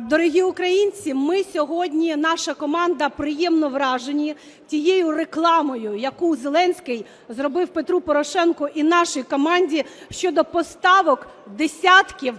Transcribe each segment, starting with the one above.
Дорогі українці, ми сьогодні, наша команда, приємно вражені тією рекламою, яку Зеленський зробив Петру Порошенку і нашій команді щодо поставок десятків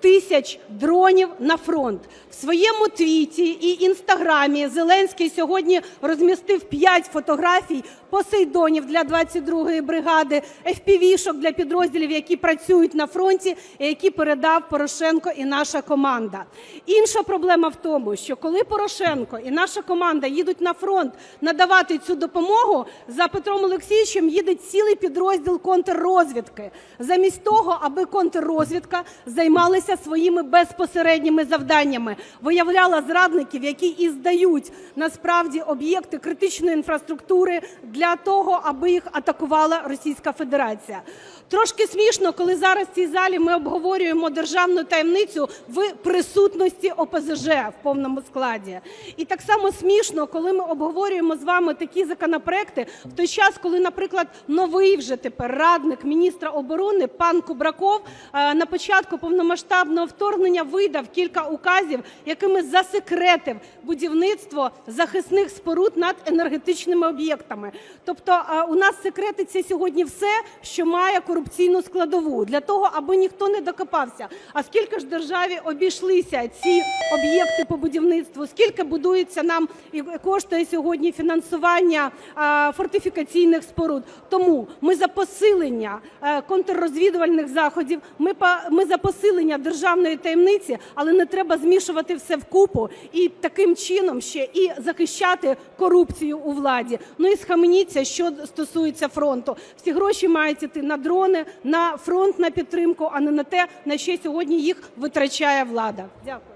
тисяч дронів на фронт. В своєму твіті і інстаграмі Зеленський сьогодні розмістив 5 фотографій посейдонів для 22-ї бригади, FPV-шок для підрозділів, які працюють на фронті, які передав Порошенко і наша команда. Інша проблема в тому, що коли Порошенко і наша команда їдуть на фронт надавати цю допомогу, за Петром Олексійовичем їде цілий підрозділ контррозвідки, замість того, аби контррозвідка займалася своїми безпосередніми завданнями, виявляла зрадників, які і здають насправді об'єкти критичної інфраструктури для того, аби їх атакувала Російська Федерація. Трошки смішно, коли зараз в цій залі ми обговорюємо державну таємницю в присутності ОПЗЖ в повному складі. І так само смішно, коли ми обговорюємо з вами такі законопроекти в той час, коли, наприклад, новий вже тепер радник міністра оборони пан Кубраков е, на початку повномасштабного вторгнення видав кілька указів, якими засекретив будівництво захисних споруд над енергетичними об'єктами. Тобто е, у нас секретиться сьогодні все, що має корупційну складову, для того, аби ніхто не докопався. А скільки ж державі обійшлися ці об'єкти по будівництву, скільки будується нам і коштує сьогодні фінансування е, фортифікаційних споруд. Тому ми за посилення е, контррозвідувальних заходів, ми ми за посилення державної таємниці, але не треба змішувати все вкупу і таким чином ще і захищати корупцію у владі. Ну і схаменіться, що стосується фронту. Всі гроші мають іти на дрони, на фронт, на підтримку, а не на те, на що сьогодні їх витрачає влада. Дякую.